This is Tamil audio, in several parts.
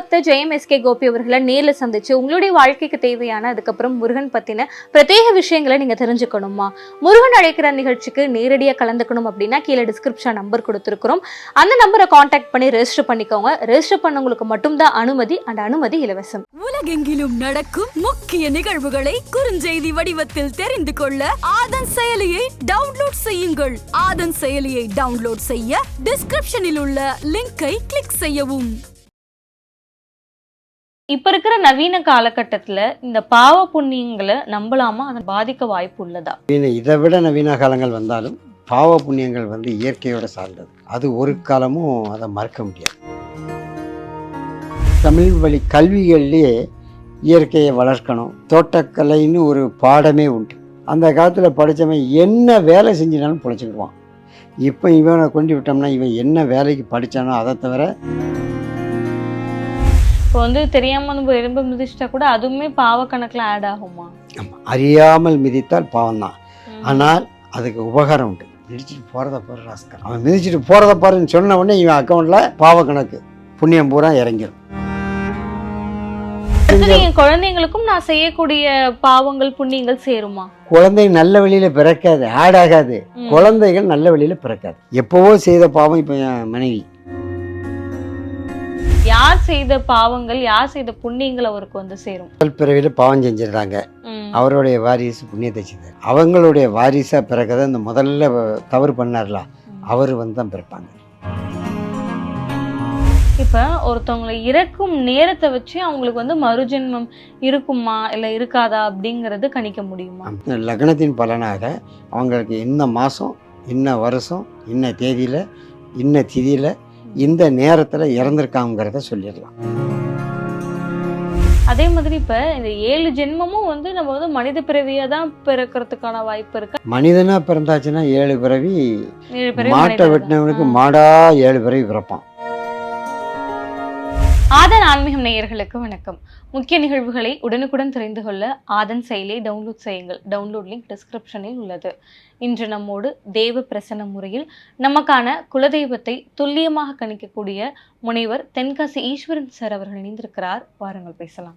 பக்த ஜெயம் எஸ்கே கோபி அவர்களை நேரில் சந்திச்சு உங்களுடைய வாழ்க்கைக்கு தேவையான அதுக்கப்புறம் முருகன் பத்தின பிரத்யேக விஷயங்களை நீங்க தெரிஞ்சுக்கணுமா? முருகன் அழைக்கிற நிகழ்ச்சிக்கு நேரடியா கலந்துக்கணும் அப்படின்னா கீழே டிஸ்கிரிப்ஷன் நம்பர் கொடுத்துருக்கிறோம். அந்த நம்பரை காண்டாக்ட் பண்ணி ரெஜிஸ்டர் பண்ணிக்கோங்க. ரெஜிஸ்டர் பண்ணவங்களுக்கு மட்டும்தான் அனுமதி அந்த அனுமதி இலவசம். உலகெங்கிலும் நடக்கும் முக்கிய நிகழ்வுகளை குறுஞ்செய்தி வடிவத்தில் தெரிந்து கொள்ள ஆதன் செயலியை டவுன்லோட் செய்யுங்கள். ஆதன் செயலியை டவுன்லோட் செய்ய டிஸ்கிரிப்ஷனில் உள்ள லிங்கை கிளிக் செய்யவும். இப்போ இருக்கிற நவீன காலகட்டத்தில் இந்த பாவ புண்ணியங்களை நம்பலாமா? அதை பாதிக்க வாய்ப்பு உள்ளதா? இதை விட நவீன காலங்கள் வந்தாலும் பாவ புண்ணியங்கள் வந்து இயற்கையோட சார்ந்தது. அது ஒரு காலமும் அதை மறக்க முடியாது. தமிழ் வழி கல்விகள்லேயே இயற்கையை வளர்க்கணும். தோட்டக்கலைன்னு ஒரு பாடமே உண்டு. அந்த காலத்தில் படித்தவன் என்ன வேலை செஞ்சினாலும் பிழைச்சிக்கிடுவான். இப்போ இவனை கொண்டு விட்டோம்னா இவன் என்ன வேலைக்கு படித்தானோ அதை தவிர இப்போ வந்து தெரியாம நம்ம எறும்பு மிதிச்சிட்டா கூட அதுவுமே பாவ கணக்குல ஆட் ஆகுமா? ஆமா, அறியாமல் மிதித்தால் பாவம்தான். ஆனால் அதுக்கு உபகாரம் உண்டு. மிதிச்சிட்டு போகிறத பாரு ராஸ்கர். அவன் மிதிச்சிட்டு போகிறத பாருன்னு சொன்ன உடனே இவன் அக்கௌண்ட்டில் பாவ கணக்கு புண்ணியம் பூரா இறங்கிடும் என் குழந்தைங்களுக்கும் நான் செய்யக்கூடிய பாவங்கள் புண்ணியங்கள் சேருமா? குழந்தை நல்ல வழியில் பிறக்காது ஆட் ஆகாது. குழந்தைகள் நல்ல வழியில் பிறக்காது. எப்போவோ செய்த பாவம் இப்போ என் மனைவி. யார் செய்த பாவங்கள் யார் செய்த புண்ணியங்கள் அவருக்கு வந்து சேரும்? முதல் பிறவியில் பாவம் செஞ்சிடுறாங்க. அவருடைய வாரிசு புண்ணியத்தை செய்தார். அவங்களுடைய வாரிசாக பிறக்கதை இந்த முதல்ல தவறு பண்ணார்ல. அவர் வந்து தான் பிறப்பாங்க. இப்ப ஒருத்தவங்களை இறக்கும் நேரத்தை வச்சு அவங்களுக்கு வந்து மறுஜென்மம் இருக்குமா இல்ல இருக்காதா அப்படிங்கறது கணிக்க முடியுமா? லக்னத்தின் பலனாக அவங்களுக்கு இந்த மாதம் இன்ன வருஷம் இன்ன தேதியில் இன்ன திதியில் இந்த நேரத்தில் இறந்துருக்காங்கிறத சொல்லிடலாம். அதே மாதிரி இப்ப இந்த ஏழு ஜென்மமும் வந்து நம்ம வந்து மனித பிறவியா தான் பிறக்கிறதுக்கான வாய்ப்பு இருக்கு. மனிதனாக பிறந்தாச்சுன்னா ஏழு பிறவி மாட்டை வெட்டினவனுக்கு. மாடா ஏழு பிறவி பிறப்பான். ஆதன் ஆன்மீகம் நேயர்களுக்கு வணக்கம். முக்கிய நிகழ்வுகளை உடனுக்குடன் தெரிந்து கொள்ள ஆதன் செயலியை டவுன்லோட் செய்யுங்கள். டவுன்லோட் லிங்க் டிஸ்கிரிப்ஷனில் உள்ளது. இன்று நம்மோடு தேவ பிரசன்ன முறையில் நமக்கான குலதெய்வத்தை துல்லியமாக கணிக்கக்கூடிய முனைவர் தென்காசி ஈஸ்வரன் சார் அவர்கள் இணைந்திருக்கிறார். வாருங்கள் பேசலாம்.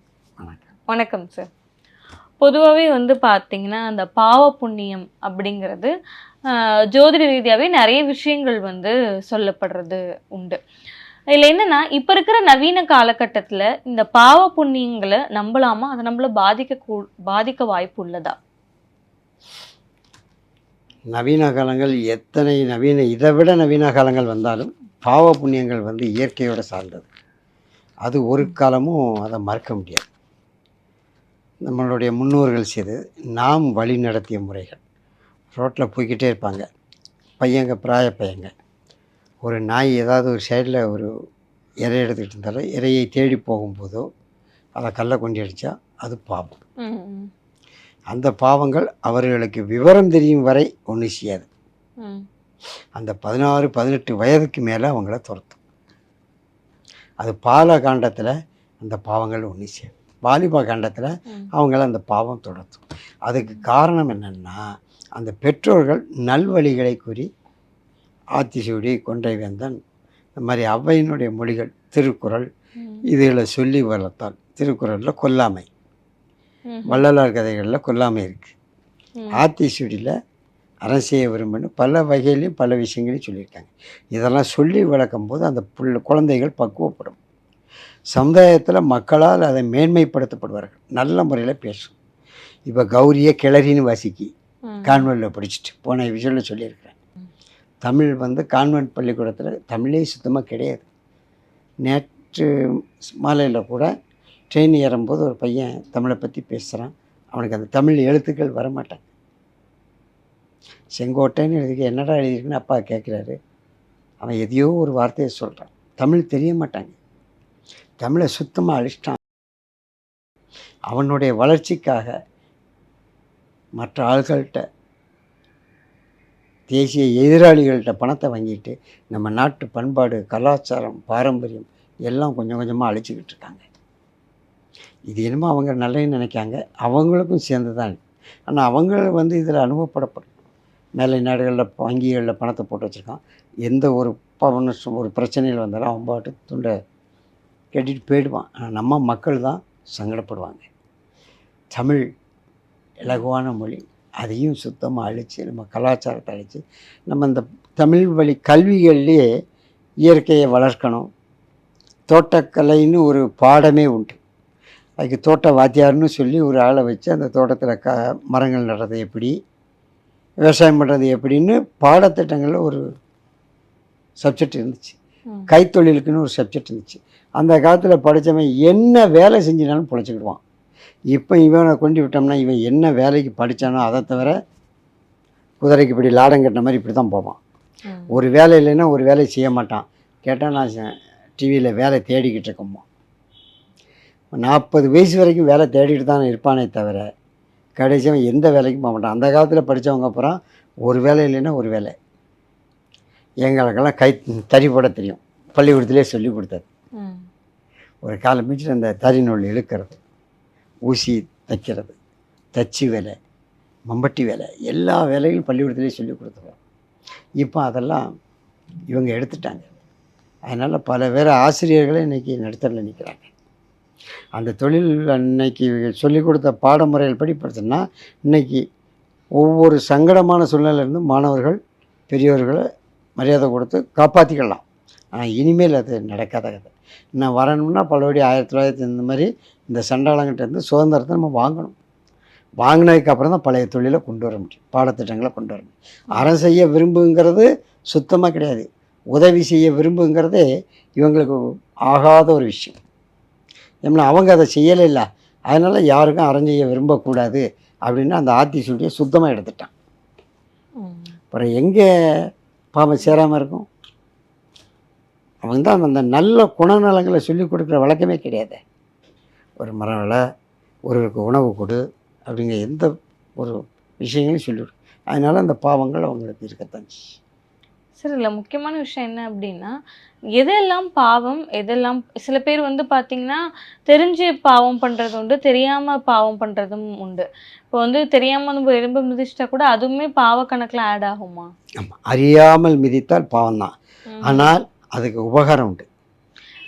வணக்கம். சார் பொதுவாகவே வந்து பார்த்தீங்கன்னா அந்த பாவ புண்ணியம் அப்படிங்கிறது ஜோதிட ரீதியாகவே நிறைய விஷயங்கள் வந்து சொல்லப்படுறது உண்டு. இதில் என்னன்னா இப்போ இருக்கிற நவீன காலகட்டத்தில் இந்த பாவ புண்ணியங்களை நம்பலாமா? அதை நம்மள பாதிக்க கூ பாதிக்க வாய்ப்பு உள்ளதா? நவீன காலங்கள் எத்தனை நவீன இதை விட நவீன காலங்கள் வந்தாலும் பாவ புண்ணியங்கள் வந்து இயற்கையோடு சார்ந்தது. அது ஒரு காலமும் அதை மறக்க முடியாது. நம்மளுடைய முன்னோர்கள் செய்து நாம் வழி நடத்திய முறைகள். ரோட்டில் போய்கிட்டே இருப்பாங்க. பையங்க பிராய பையங்க. ஒரு நாய் ஏதாவது ஒரு சைடில் ஒரு இறை எடுத்துக்கிட்டு இருந்தாலும் இறையை தேடி போகும்போதோ அதை கல்லை கொண்டு அடித்தா அது பாவம் அந்த பாவங்கள் அவர்களுக்கு விவரம் தெரியும் வரை ஒன்றும் செய்யாது. அந்த பதினாறு பதினெட்டு வயதுக்கு மேலே அவங்கள துரத்தும். அது பால காண்டத்தில் அந்த பாவங்கள் ஒன்று செய்யும் வாலிபா காண்டத்தில். அவங்கள அந்த பாவம் துரத்தும். அதுக்கு காரணம் என்னென்னா அந்த பெற்றோர்கள் நல்வழிகளை கூறி ஆத்திசூடி கொன்றை வேந்தன் இந்த மாதிரி ஔவையினுடைய மொழிகள் திருக்குறள் இதுகளை சொல்லி வளர்த்தால் திருக்குறளில் கொல்லாமை. வள்ளலார் கதைகளில் கொல்லாமை இருக்குது. ஆத்திசூடியில் அறம் செய்ய விரும்புன்னு பல வகையிலையும் பல விஷயங்களையும் சொல்லியிருக்காங்க. இதெல்லாம் சொல்லி விளக்கும் போது அந்த புள்ள குழந்தைகள் பக்குவப்படும். சமுதாயத்தில் மக்களால் அதை மேன்மைப்படுத்தப்படுவார்கள். நல்ல முறையில் பேசும். இப்போ கௌரியை கிளறின்னு வாசிக்கி. ம். கான்வென்ட்டில் படிச்சுட்டு போன விஷயத்தில் சொல்லியிருக்கிறேன். தமிழ் வந்து கான்வென்ட் பள்ளிக்கூடத்தில் தமிழே சுத்தமாக கிடையாது. நேற்று மாலையில் கூட ட்ரெயின் ஏறும்போது ஒரு பையன் தமிழை பற்றி பேசுகிறான் அவனுக்கு அந்த தமிழ் எழுத்துக்கள் வரமாட்டாங்க. செங்கோட்டைன்னு எழுதிக்க என்னடா எழுதிருக்குன்னு அப்பா கேட்குறாரு அவன் எதையோ ஒரு வார்த்தையை சொல்கிறான் தமிழ் தெரிய மாட்டாங்க. தமிழை சுத்தமாக அழிச்சிட்டான். அவனுடைய வளர்ச்சிக்காக மற்ற ஆள்கள்கிட்ட தேசிய எதிராளிகள்கிட்ட பணத்தை வாங்கிட்டு நம்ம நாட்டு பண்பாடு கலாச்சாரம் பாரம்பரியம் எல்லாம் கொஞ்சம் கொஞ்சமாக அழிச்சிக்கிட்டு இருக்காங்க இது என்னமோ அவங்க நல்லதுன்னு நினைக்காங்க. அவங்களுக்கும் சேர்ந்து தான் ஆனால் அவங்க வந்து இதில் அனுபவப்படப்படும் மேலை நாடுகளில் வங்கிகளில் பணத்தை போட்டு வச்சுருக்கான். எந்த ஒரு பவன ஒரு பிரச்சனையில் வந்தாலும் அவன் பாட்டு துண்டை கட்டிட்டு போயிடுவான். ஆனால் நம்ம மக்கள் தான் சங்கடப்படுவாங்க. தமிழ் இலகுவான மொழி அதையும் சுத்தமாக அழித்து நம்ம கலாச்சாரத்தை அழித்து நம்ம இந்த தமிழ் வழி கல்விகள்லேயே இயற்கையை வளர்க்கணும். தோட்டக்கலைன்னு ஒரு பாடமே உண்டு. அதுக்கு தோட்ட வாத்தியார்னு சொல்லி ஒரு ஆளை வச்சு அந்த தோட்டத்தில் க மரங்கள் நடுறது எப்படி விவசாயம் பண்ணுறது எப்படின்னு பாடத்திட்டங்களில் ஒரு சப்ஜெக்ட் இருந்துச்சு. கைத்தொழிலுக்குன்னு ஒரு சப்ஜெக்ட் இருந்துச்சு. அந்த காலத்தில் படித்தவன் என்ன வேலை செஞ்சினாலும் பொழைச்சிக்கிடுவான். இப்போ இவனை கொண்டு விட்டோம்னா இவன் என்ன வேலைக்கு படித்தானோ அதை தவிர குதிரைக்கு இப்படி லாடம் கட்டின மாதிரி இப்படி தான் போவான். ஒரு வேலை இல்லைன்னா ஒரு வேலையை செய்ய மாட்டான். கேட்டால் நான் டிவியில் வேலை தேடிக்கிட்டு இருக்கோமோ நாற்பது வயசு வரைக்கும் வேலை தேடிட்டு தான் இருப்பானே தவிர கடைசியவன் எந்த வேலைக்கும் போக மாட்டான். அந்த காலத்தில் படித்தவங்க அப்புறம் ஒரு வேலை இல்லைன்னா ஒரு வேலை. எங்களுக்கெல்லாம் கை தறி போட தெரியும். பள்ளிக்கூடத்திலே சொல்லி கொடுத்தது. ஒரு காலம் மிச்சிட்டு அந்த தறி நூல் இழுக்கிறது. ஊசி தைக்கிறது தச்சு வேலை மம்பட்டி வேலை எல்லா வேலைகளும் பள்ளிக்கூடத்திலே சொல்லி கொடுத்துருவோம். இப்போ அதெல்லாம் இவங்க எடுத்துட்டாங்க. அதனால் பல பேர் ஆசிரியர்களே இன்றைக்கி நடுத்தரில் நிற்கிறாங்க அந்த தொழில் அன்னைக்கு சொல்லிக் கொடுத்த பாடமுறைகள் படி படித்தோம்னா இன்னைக்கு ஒவ்வொரு சங்கடமான சூழ்நிலையிலிருந்து மாணவர்கள் பெரியவர்களை மரியாதை கொடுத்து காப்பாற்றிக்கலாம் ஆனால் இனிமேல் அது நடக்காத கதை. நான் வரணும்னா பலபடி ஆயிரத்தி தொள்ளாயிரத்தி இந்த மாதிரி இந்த சண்டாளங்கிட்டேருந்து சுதந்திரத்தை நம்ம வாங்கணும். வாங்கினதுக்கப்புறம் தான் பழைய தொழிலை கொண்டு வர முடியும். பாடத்திட்டங்களை கொண்டு வர முடியும். அறம் செய்ய விரும்புங்கிறது சுத்தமாக கிடையாது. உதவி செய்ய விரும்புங்கிறதே இவங்களுக்கு ஆகாத ஒரு விஷயம். ஏன்னா அவங்க அதை செய்யலை இல்லை. அதனால் யாருக்கும் அறம் செய்ய விரும்பக்கூடாது அப்படின்னு அந்த ஆத்தி சொல்லியை சுத்தமாக எடுத்துட்டான். அப்புறம் எங்கே பாவம் சேராமல் இருக்கும்? அவங்க தான் அந்த நல்ல குணநலங்களை சொல்லிக் கொடுக்குற வழக்கமே கிடையாது. ஒரு மரம் வள ஒருவருக்கு உணவு கொடு அப்படிங்கிற எந்த ஒரு விஷயங்களையும் சொல்லி கொடு அதனால் அந்த பாவங்கள் அவங்களுக்கு இருக்கத்தான் செய்யும். சரி இல்லை முக்கியமான விஷயம் என்ன அப்படின்னா எதெல்லாம் பாவம் எதெல்லாம் சில பேர் வந்து பார்த்தீங்கன்னா தெரிஞ்சு பாவம் பண்ணுறது உண்டு தெரியாமல் பாவம் பண்ணுறதும் உண்டு. இப்போ வந்து தெரியாமல் நம்ம எறும்பு மிதிச்சிட்டா கூட அதுவுமே பாவ கணக்கில் ஆட் ஆகுமா? ஆமாம் அறியாமல் மிதித்தால் பாவம்தான். ஆனால் அதுக்கு உபகாரம் உண்டு.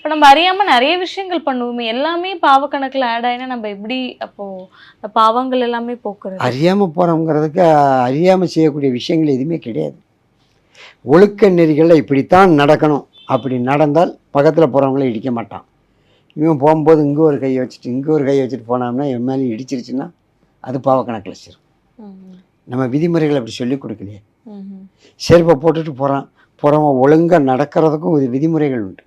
இப்போ நம்ம அறியாமல் நிறைய விஷயங்கள் பண்ணுவோமே எல்லாமே பாவ கணக்கில் ஆட் ஆயினா நம்ம எப்படி அப்போது பாவங்கள் எல்லாமே போக்குறது? அறியாமல் போகிறோங்கிறதுக்கு அறியாமல் செய்யக்கூடிய விஷயங்கள் எதுவுமே கிடையாது. ஒழுக்க நெறிகளில் இப்படித்தான் நடக்கணும். அப்படி நடந்தால் பக்கத்தில் போகிறவங்கள இடிக்க மாட்டான். இவன் போகும்போது இங்கே ஒரு கையை வச்சுட்டு இங்கே ஒரு கையை வச்சுட்டு போனோம்னா என் மேலே இடிச்சிருச்சுன்னா அது பாவக்கணக்கில் சேரும் ம், நம்ம விதிமுறைகள் அப்படி சொல்லி கொடுக்கலையே. செருப்பை போட்டுட்டு போகிறான் போகிறவன் ஒழுங்காக நடக்கிறதுக்கும் ஒரு விதிமுறைகள் உண்டு.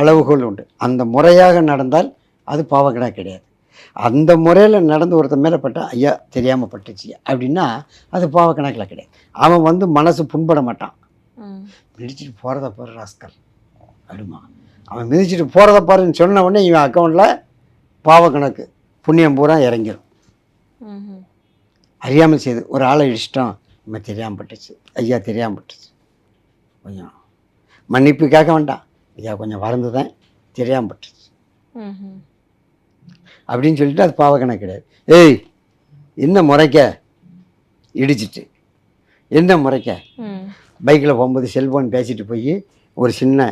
அளவுகோல் உண்டு. அந்த முறையாக நடந்தால் அது பாவக்கணக்கு கிடையாது. அந்த முறையில் நடந்து ஒருத்தன் மேலே பட்டா ஐயா தெரியாமல் பட்டுச்சு அப்படின்னா அது பாவக்கணக்கில் கிடையாது. அவன் வந்து மனசு புண்பட மாட்டான். மிதிச்சிட்டு போகிறத பாரு ராஸ்கல். அப்படிமா அவன் மிதிச்சிட்டு போகிறத பாருன்னு சொன்ன உடனே இவன் அக்கௌண்ட்டில் பாவக்கணக்கு புண்ணியம் பூரா இறங்கிடும். அறியாமல் செய்து ஒரு ஆளை இடிச்சிட்டோம் நம்ம தெரியாமல் பட்டுச்சு. ஐயா தெரியாமல் பட்டுச்சு. கொஞ்சம் மன்னிப்பு கேட்க வேண்டாம். ஐயா கொஞ்சம் வறந்துதான் தெரியாமல் பட்டுச்சு. அப்படின்னு சொல்லிட்டு அது பாவக்கணக்கு கிடையாது. ஏய் என்ன முறைக்க? இடிச்சிட்டு. என்ன முறைக்க. பைக்கில் போகும்போது செல்ஃபோன் பேசிட்டு போய் ஒரு சின்ன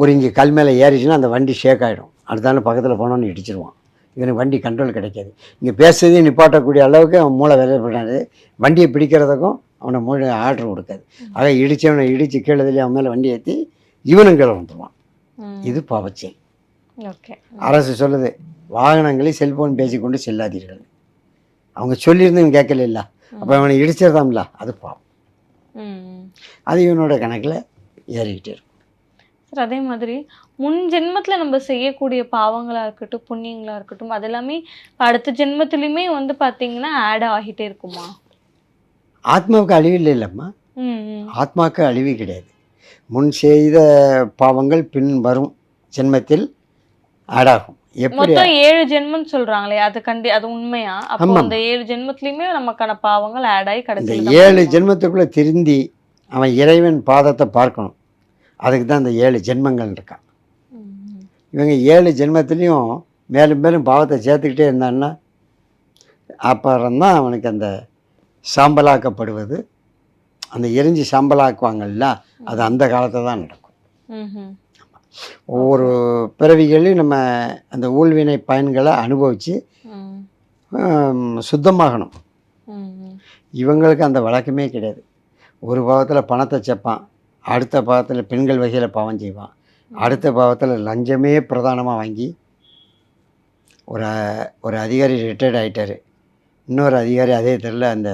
ஒரு இங்கே கல் மேலே ஏறிச்சுன்னா அந்த வண்டி ஷேக் ஆகிடும் அடுத்தாலும் பக்கத்தில் போனோன்னு இடிச்சிருவான். இவனுக்கு வண்டி கண்ட்ரோல் கிடைக்காது. இங்கே பேசுறதே நிப்பாட்டக்கூடிய அளவுக்கு அவன் மூளை வேலைப்படாது வண்டியை பிடிக்கிறதுக்கும் அவனை மூளை ஆர்டர் கொடுக்காது. ஆக இடித்தவனை இடித்து கீழே அவன் மேலே வண்டி ஏற்றி இவனும் கீழே வந்துடுவான். இது பாவச்செயல் ஓகே. அரசு சொல்லுது வாகனங்களில் செல்போன் பேசிக்கொண்டு செல்லாதீர்கள். அவங்க சொல்லியிருந்தும் கேட்கல இல்லை அப்போ அவனை இடிச்சிருந்தாம்ல அது பாவம். அது இவனோட கணக்கில் ஏறிக்கிட்டே இருக்கும். சார் அதே மாதிரி முன் ஜென்மத்துல நம்ம செய்யக்கூடிய பாவங்களா இருக்கட்டும் புண்ணியங்களா இருக்கட்டும் அது எல்லாமே அடுத்த ஜென்மத்திலயுமே வந்து பாத்தீங்கன்னா ஆட் ஆகிட்டே இருக்குமா? ஆத்மாவுக்கு அழிவு இல்லை இல்லைம்மா. ஆத்மாவுக்கு அழிவு கிடையாது. முன் செய்த பாவங்கள் பின் வரும் ஜென்மத்தில் ஆடாகும். எப்படி ஏழு ஜென்மம் சொல்றாங்களே அது கண்டி அது உண்மையா? அப்போ. அந்த ஏழு ஜென்மத்திலயுமே நமக்கான பாவங்கள் ஆட் ஆகி கடைசியில் ஏழு ஜென்மத்துக்குள்ளே திருந்தி அவன் இறைவன் பாதத்தை பார்க்கணும். அதுக்கு தான் இந்த ஏழு ஜென்மங்கள் இருக்கான் இவங்க ஏழு ஜென்மத்துலேயும் மேலும் மேலும் பாவத்தை சேர்த்துக்கிட்டே இருந்தான்னா அப்புறம்தான் அவனுக்கு அந்த சாம்பலாக்கப்படுவது அந்த எரிஞ்சு சாம்பலாக்குவாங்கல்ல அது அந்த காலத்தில் தான் நடக்கும் ஒவ்வொரு பிறவிகளையும் நம்ம அந்த ஊழ்வினை பயன்களை அனுபவித்து சுத்தமாகணும். இவங்களுக்கு அந்த வழக்கமே கிடையாது. ஒரு பாவத்தில் பணத்தை செப்பான் அடுத்த பாவத்தில் பெண்கள் வகையில் பாவம் செய்வான் அடுத்த பாவத்தில் லஞ்சமே பிரதானமாக வாங்கி ஒரு ஒரு அதிகாரி ரிட்டையர்ட் ஆகிட்டார் இன்னொரு அதிகாரி அதே தெருவில் அந்த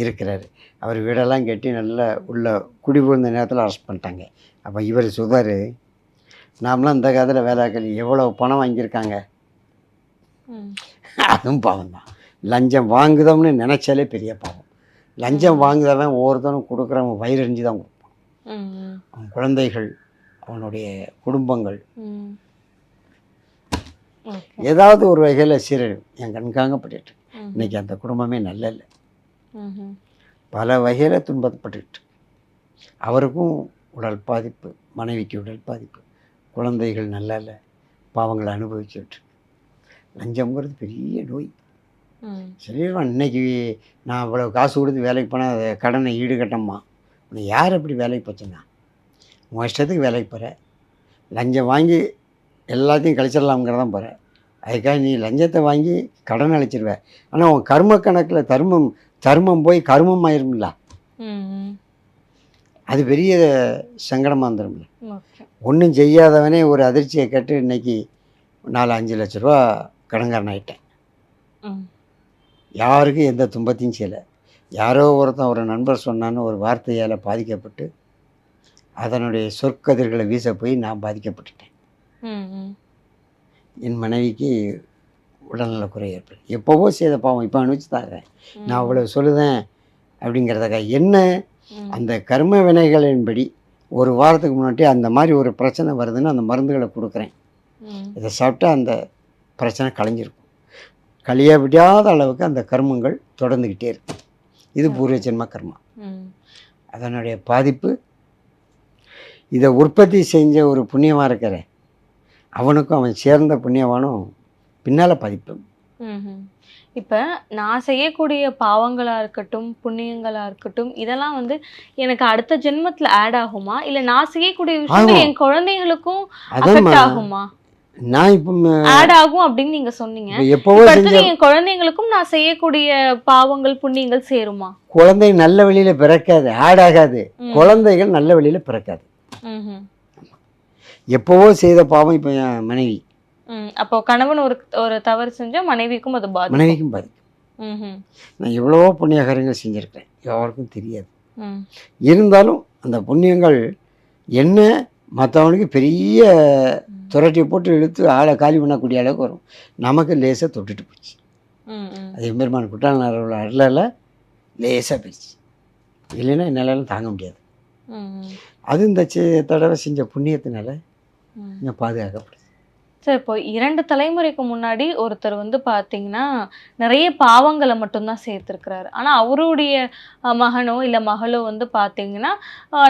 இருக்கிறாரு. அவர் வீடெல்லாம் கட்டி நல்லா உள்ள குடி புகுந்த நேரத்தில் அரெஸ்ட் பண்ணிட்டாங்க. அப்போ இவர் சுதார் நாமெலாம் இந்த காலத்தில் வேலைக்கள் எவ்வளோ பணம் வாங்கியிருக்காங்க? அதுவும் பாவம் தான். லஞ்சம் வாங்குதோம்னு நினச்சாலே பெரிய பாவம். லஞ்சம் வாங்குதவன் ஒவ்வொருத்தனும் கொடுக்குறவன் வயிறறிஞ்சு தான் கொடுப்பான். அவன் குழந்தைகள் அவனுடைய குடும்பங்கள். ஏதாவது ஒரு வகையில் சீரழிவு. என் கண்காங்கப்பட்டு ம். இன்னைக்கு அந்த குடும்பமே நல்ல இல்லை. பல வகையில் துன்பப்பட்டுக்கிட்டு அவருக்கும் உடல் பாதிப்பு மனைவிக்கு உடல் பாதிப்பு குழந்தைகள் நல்லா இல்லை பாவங்களை அனுபவிச்சுட்டு லஞ்சம்ங்கிறது பெரிய நோய். சொல்லிடுவான் இன்னைக்கு நான் இவ்வளோ காசு கொடுத்து வேலைக்கு போனால் அதை கடனை ஈடுகட்டம்மா உன்னை யார் அப்படி வேலைக்கு போச்சுன்னா உன் இஷ்டத்துக்கு வேலைக்கு போகிற லஞ்சம் வாங்கி எல்லாத்தையும் கழிச்சிடலாம்ங்கிறதான் போகிற அதுக்காக நீ லஞ்சத்தை வாங்கி கடன் அழிச்சிருவ ஆனால் உன் கர்ம கணக்கில் தர்மம் தர்மம் போய் கர்மம் ஆயிரும்ல. அது பெரிய சங்கடமாக ஓகே. ஒன்றும் செய்யாதவனே ஒரு அதிர்ச்சியை கேட்டு இன்னைக்கு நாலு அஞ்சு லட்ச ரூபா கடன்காரன் ஆயிட்டேன். ம். யாருக்கும் எந்த துன்பத்தையும் செய்யலை. யாரோ ஒருத்தன் ஒரு நண்பர் சொன்னான்னு ஒரு வார்த்தையால் பாதிக்கப்பட்டு அதனுடைய சொற்கதிர்களை வீச போய் நான் பாதிக்கப்பட்டுட்டேன். என் மனைவிக்கு உடல்நலக்குறை ஏற்படும். எப்போவோ செய்த பாவம் இப்போ அனுபவிச்சு தாங்க நான் அவ்வளோ சொல்லுதேன் அப்படிங்கிறதுக்காக என்ன அந்த கர்ம வினைகளின்படி ஒரு வாரத்துக்கு முன்னாடி அந்த மாதிரி ஒரு பிரச்சனை வருதுன்னு அந்த மருந்துகளை கொடுக்குறேன். இதை சாப்பிட்டா அந்த பிரச்சனை கலைஞ்சிருக்கும். கழிய விடாத அளவுக்கு அந்த கர்மங்கள் தொடர்ந்துக்கிட்டே இருக்கு. இது பூர்வ ஜென்ம கர்மா. அதனுடைய பாதிப்பு இதை உற்பத்தி செஞ்ச ஒரு புண்ணியமாக இருக்கிற அவனுக்கும் அவன் சேர்ந்த புண்ணியவானும் பின்னால் பாதிப்பு. இப்ப நான் செய்யக்கூடிய பாவங்களா இருக்கட்டும் புண்ணியங்களா இருக்கட்டும் இதெல்லாம் வந்து எனக்கு அடுத்த ஜென்மத்துல ஆட் ஆகுமா இல்ல நான் செய்யக்கூடிய விஷயங்கள் ஆகும். என் அஃபெக்ட் ஆகுமா நான் இப்போ ஆட் ஆகும் அப்படின்னு நீங்க சொன்னீங்க எப்போவோ என் குழந்தைங்களுக்கும் நான் செய்யக்கூடிய பாவங்கள் புண்ணியங்கள் சேருமா குழந்தை நல்ல வழியில் பிறக்காது ஆட் ஆகாது. குழந்தைகள் நல்ல வழியில் பிறக்காது. எப்போவோ செய்த பாவம் இப்போ என் மனைவி. அப்போ கணவன் ஒரு ஒரு தவறு செஞ்சா மனைவிக்கும் அது பாதிக்கும் மனைவிக்கும் பாதிக்கும். நான் எவ்வளவோ புண்ணிய காரியங்கள் செஞ்சுருக்கேன் யாருக்கும் தெரியாது. இருந்தாலும் அந்த புண்ணியங்கள் என்ன மற்றவனுக்கு பெரிய துரட்டி போட்டு இழுத்து ஆளை காலி பண்ணக்கூடிய அளவுக்கு வரும் நமக்கு லேசாக தொட்டுட்டு போச்சு. அது எம்பெருமான் குட்டாளர் உள்ள அருளால் லேசாக போயிடுச்சு இல்லைன்னா என்னாலலாம் தாங்க முடியாது. அது இந்த தடவை செஞ்ச புண்ணியத்தினால. கொஞ்சம் பாதுகாக்கப்படுது சார் இப்போ இரண்டு தலைமுறைக்கு முன்னாடி ஒருத்தர் வந்து பார்த்தீங்கன்னா நிறைய பாவங்களை மட்டும்தான் சேர்த்துருக்கிறாரு. ஆனால் அவருடைய மகனோ இல்லை மகளோ வந்து பார்த்தீங்கன்னா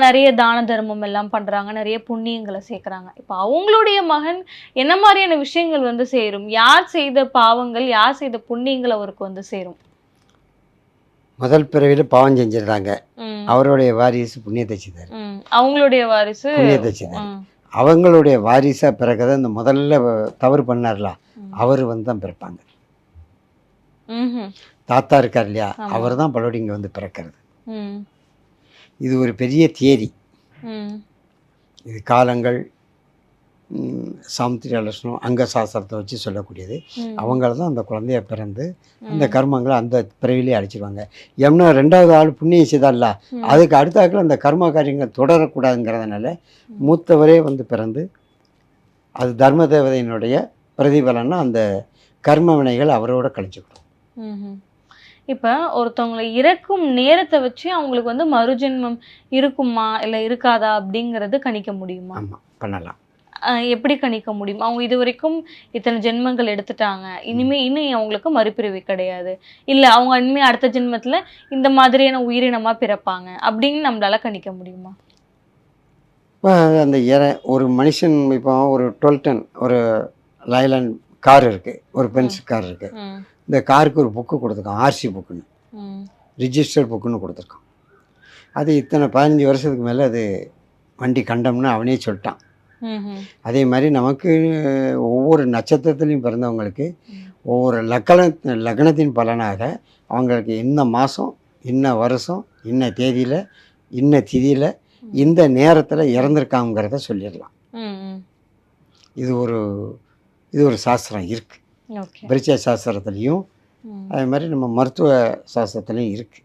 நிறைய தான தர்மம் எல்லாம் பண்ணுறாங்க நிறைய புண்ணியங்களை சேர்க்குறாங்க. இப்போ அவங்களுடைய மகன் என்ன மாதிரியான விஷயங்கள் வந்து சேரும்? யார் செய்த பாவங்கள் யார் செய்த புண்ணியங்கள் அவருக்கு வந்து சேரும்? முதல் பிறவியில் பாவம் செஞ்சிருந்தாங்க ம், அவருடைய வாரிசு புண்ணியத்தை செய்தார். அவங்களுடைய வாரிசு புண்ணியத்தை செய்தார். அவங்களுடைய வாரிசாக பிறக்கதை இந்த முதல்ல தவறு பண்ணார்ல. அவர் வந்து தான் பிறப்பாங்க. தாத்தா இருக்கார் இல்லையா. அவர் தான் பலோடி இங்கே வந்து பிறக்கிறது இது ஒரு பெரிய தியரி இது காலங்கள் ம், சாமுத்திரியா லட்சணம் அங்க சாஸ்திரத்தை வச்சு சொல்லக்கூடியது. அவங்கள தான் அந்த குழந்தைய பிறந்து அந்த. கர்மங்களை அந்த பிறவிலே அடிச்சிருவாங்க எம்னா ரெண்டாவது ஆள் புண்ணியம் செய்தார்ல ம். அதுக்கு அடுத்தாக்கில் அந்த கர்ம காரியங்கள் தொடரக்கூடாதுங்கிறதுனால மூத்தவரே வந்து பிறந்து அது தர்ம தேவதையினுடைய பிரதிபலன்னா அந்த கர்ம வினைகள் அவரோட கழிச்சுக்கிடும். இப்ப ஒருத்தவங்களை இறக்கும் நேரத்தை வச்சு அவங்களுக்கு வந்து மறுஜென்மம் இருக்குமா இல்ல இருக்காதா அப்படிங்கறது கணிக்க முடியுமா ஆமாம் பண்ணலாம் எப்படி கணிக்க முடியும்? அவங்க இது வரைக்கும் இத்தனை ஜென்மங்கள் எடுத்துட்டாங்க. இனிமே இன்னும் அவங்களுக்கு மறுபிறவி கிடையாது? இல்ல அவங்க இனிமே அடுத்த ஜென்மத்துல இந்த மாதிரியான உயிரினமா பிறப்பாங்க. அப்படின்னு நம்மளால கணிக்க முடியுமா? அந்த இற ஒரு மனுஷன் இப்போ ஒரு டுவெல் டன் ஒரு லைலாண்ட் கார் இருக்குது ஒரு பென்ஸ் கார் இருக்குது இந்த காருக்கு ஒரு புக்கு கொடுத்துருக்கான். ஆர்சி புக்குன்னு. ம், ரிஜிஸ்டர்ட் புக்குன்னு கொடுத்துருக்கான். அது இத்தனை பதினஞ்சு வருஷத்துக்கு மேலே அது வண்டி கண்டம்னு அவனே சொல்லிட்டான். அதே மாதிரி நமக்கு ஒவ்வொரு நட்சத்திரத்துலையும் பிறந்தவங்களுக்கு ஒவ்வொரு லக்கண லக்னத்தின் பலனாக அவங்களுக்கு இன்ன மாதம் இன்ன வருஷம் இன்ன தேதியில் இன்ன திதியில் இந்த நேரத்தில் இறந்துருக்காங்கிறத சொல்லிடலாம். இது ஒரு இது ஒரு சாஸ்திரம் இருக்குது பரிச்சய சாஸ்திரத்துலேயும். அதே மாதிரி நம்ம மருத்துவ சாஸ்திரத்துலேயும் இருக்குது.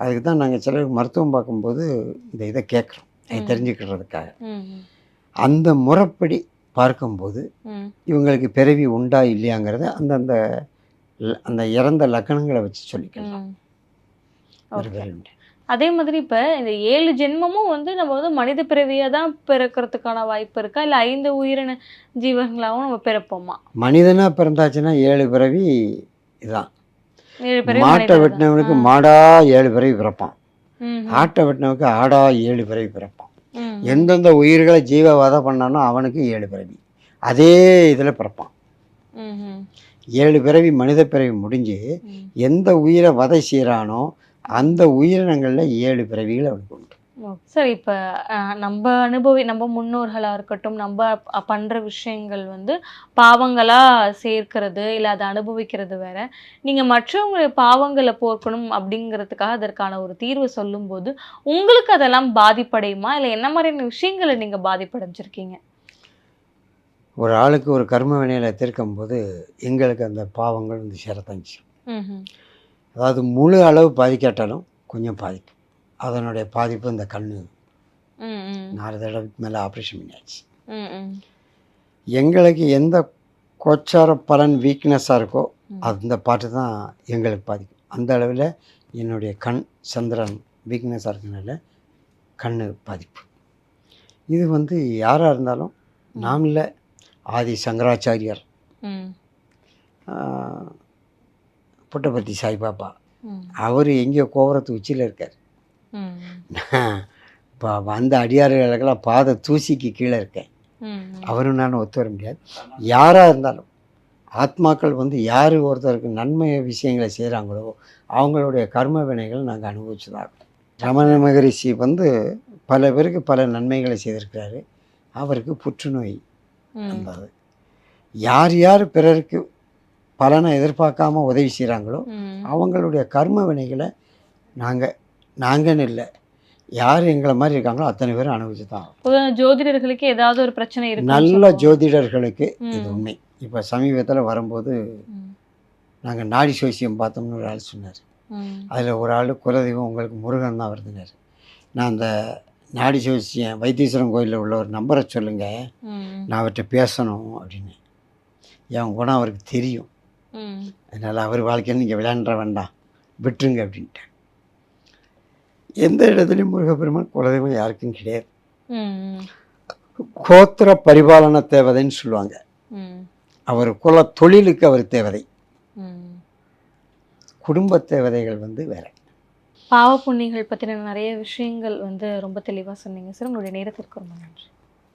அதுக்கு தான் நாங்கள் சிலருக்கு மருத்துவம் பார்க்கும்போது இந்த இதை கேட்குறோம் தெரிஞ்சுக்கிறதுக்காக. அந்த முறைப்படி பார்க்கும்போது. இவங்களுக்கு பிறவி உண்டா இல்லையாங்கிறத அந்தந்த அந்த இறந்த லக்கணங்களை வச்சு சொல்லிக்கலாம். அதே மாதிரி இப்ப இந்த ஏழு ஜென்மமும் வந்து நம்ம வந்து மனித பிறவியா தான் பிறக்கிறதுக்கான வாய்ப்பு இருக்கா? இல்ல ஐந்து உயிரின ஜீவன்களாகவும் நம்ம பிறப்போமா? மனிதனா பிறந்தாச்சுன்னா ஏழு பிறவி இதுதான் மாட்டை வெட்டினவனுக்கு. மாடா ஏழு பிறவி பிறப்பான். ஆட்டை வெட்டினவனுக்கு ஆடா ஏழு பிறவி பிறப்பான். எந்தெந்த உயிர்களை ஜீவவாதம் பண்ணானோ அவனுக்கு ஏழு பிறவி. அதே இதில் பிறப்பான். ஏழு பிறவி மனித பிறவி முடிஞ்சு. எந்த உயிரை வதை செய்கிறானோ அந்த உயிரினங்களில் ஏழு பிறவிகள் அவனுக்கு சரி இப்ப நம்ம அனுபவி நம்ம முன்னோர்களா இருக்கட்டும் நம்ம பண்ற விஷயங்கள் வந்து பாவங்களா சேர்க்கிறது இல்ல அதை அனுபவிக்கிறது வேற. நீங்க மற்றவங்க பாவங்களை போக்கணும் அப்படிங்கிறதுக்காக அதற்கான ஒரு தீர்வு சொல்லும்போது உங்களுக்கு அதெல்லாம் பாதிப்படையுமா? இல்ல என்ன மாதிரியான விஷயங்களை நீங்க பாதிப்படைஞ்சிருக்கீங்க? ஒரு ஆளுக்கு ஒரு கர்ம வினையில் தீர்க்கும்போது எங்களுக்கு அந்த பாவங்கள் வந்து சேரத்தஞ்சி ம்ஹும். அதாவது முழு அளவு பாதிக்காட்டாலும் கொஞ்சம் பாதிக்கும். அதனுடைய பாதிப்பு இந்த ம், நாலு தடவைக்கு மேலே ஆப்ரேஷன் பண்ணியாச்சு. எங்களுக்கு எந்த கோச்சார பலன் வீக்னஸாக இருக்கோ. அந்த பாட்டு தான் எங்களுக்கு பாதிக்கும். அந்த அளவில் என்னுடைய கண் சந்திரன் வீக்னஸாக இருக்கனால கண் பாதிப்பு. இது வந்து யாராக இருந்தாலும் நாம் இல்லை ஆதி சங்கராச்சாரியார். புட்டபர்த்தி சாய்பாபா அவர் எங்கேயோ கோபுரத்து உச்சியில் இருக்கார். இப்போ வந்த அடியார்களுக்கெல்லாம் பாத தூசிக்கு கீழே இருக்கேன். அவரும் நானும் ஒத்து வர முடியாது. யாராக இருந்தாலும் ஆத்மாக்கள் வந்து யார் ஒருத்தருக்கு நன்மை விஷயங்களை செய்கிறாங்களோ அவங்களுடைய கர்ம வினைகள் நாங்கள் அனுபவிச்சுதான் ரமண மகரிஷி வந்து பல பேருக்கு பல நன்மைகளை செய்திருக்கிறாரு. அவருக்கு புற்றுநோய். வந்தது. யார் யார் பிறருக்கு பலனை எதிர்பார்க்காம உதவி செய்கிறாங்களோ. அவங்களுடைய கர்ம வினைகளை நாங்கள் நாங்கன்னு இல்லை. யார் எங்களை மாதிரி இருக்காங்களோ அத்தனை பேரும் அனுபவிச்சு தான் ஜோதிடர்களுக்கு ஏதாவது ஒரு பிரச்சனை இருக்கு நல்ல ஜோதிடர்களுக்கு இது. உண்மை. இப்போ சமீபத்தில் வரும்போது நாங்கள் நாடி சோசியம் பார்த்தோம்னு ஒரு ஆள் சொன்னார். அதில் ஒரு ஆள் குலதெய்வம் உங்களுக்கு முருகன் தான் வருதுனார் நான் அந்த நாடி ஜோசியம் வைத்தீஸ்வரன் கோயிலில் உள்ள ஒரு நம்பரை சொல்லுங்கள் நான் அவர்கிட்ட பேசணும் அப்படின்னு. என் குணம் அவருக்கு தெரியும். அதனால் அவர் வாழ்க்கையில் நீங்கள் விளையாண்ட வேண்டாம். விட்டுருங்க அப்படின்ட்டு எந்த இடத்துலையும் முருகப்பெருமான் குலதெய்வம் யாருக்கும் கிடையாது. கோத்திர பரிபாலன தேவதைன்னு சொல்லுவாங்க. அவர் குல தொழிலுக்கு அவர் தேவதை. குடும்ப தேவதைகள் வந்து வேற. பாவ புண்ணியங்கள் பத்தின நிறைய விஷயங்கள் வந்து ரொம்ப தெளிவா சொன்னீங்க. சார் உங்களுடைய நேரத்திற்கு ரொம்ப நன்றி.